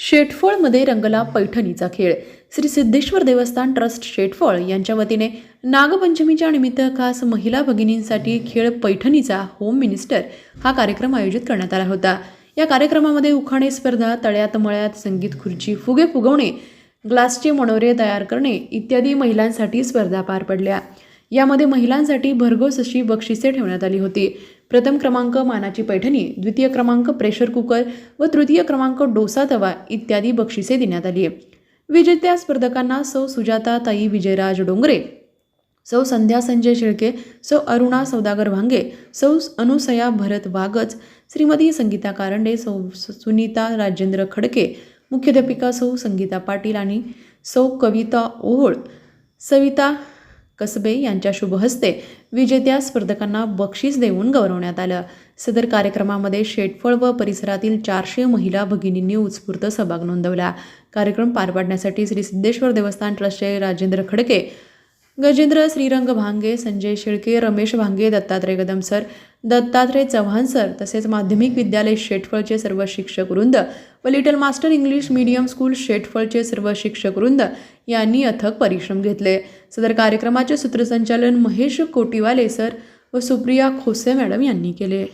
शेटफळमध्ये रंगला पैठणीचा खेळ. श्री सिद्धेश्वर देवस्थान ट्रस्ट शेटफळ यांच्या वतीने नागपंचमीच्या निमित्त खास महिला भगिनींसाठी खेळ पैठणीचा होम मिनिस्टर हा कार्यक्रम आयोजित करण्यात आला होता. या कार्यक्रमामध्ये उखाणे स्पर्धा तळ्यात मळ्यात संगीत खुर्ची फुगे फुगवणे ग्लासचे मनोरे तयार करणे इत्यादी महिलांसाठी स्पर्धा पार पडल्या. यामध्ये महिलांसाठी भरघोस अशी बक्षिसे ठेवण्यात आली होती. प्रथम क्रमांक मानाची पैठणी द्वितीय क्रमांक प्रेशर कुकर व तृतीय क्रमांक डोसा तवा इत्यादी बक्षिसे देण्यात आली विजेत्या स्पर्धकांना सौ सुजाता ताई विजयराज डोंगरे सौ संध्या संजय शेळके सौ अरुणा सौदागर भांगे सौ अनुसया भरत वागच श्रीमती संगीता कारंडे सौ सुनीता राजेंद्र खडके मुख्याध्यापिका सौ संगीता पाटील आणि सौ कविता ओहोळ सविता कसबे यांच्या शुभहस्ते विजेत्या स्पर्धकांना बक्षीस देऊन गौरवण्यात आलं. सदर कार्यक्रमामध्ये शेटफळ व परिसरातील चारशे महिला भगिनींनी उत्स्फूर्त सहभाग नोंदवला. कार्यक्रम पार पाडण्यासाठी श्री सिद्धेश्वर देवस्थान ट्रस्टचे राजेंद्र खडके गजेंद्र श्रीरंग भांगे संजय शेळके रमेश भांगे दत्तात्रय कदम सर दत्तात्रय चव्हाण सर तसेच माध्यमिक विद्यालय शेटफळचे सर्व शिक्षक वृंद व little master English medium school शेटफळचे सर्व शिक्षक वृंद यांनी अथक परिश्रम घेतले. सदर कार्यक्रमाचे सूत्रसंचालन महेश कोटीवाले सर व सुप्रिया खोसे मॅडम यांनी केले.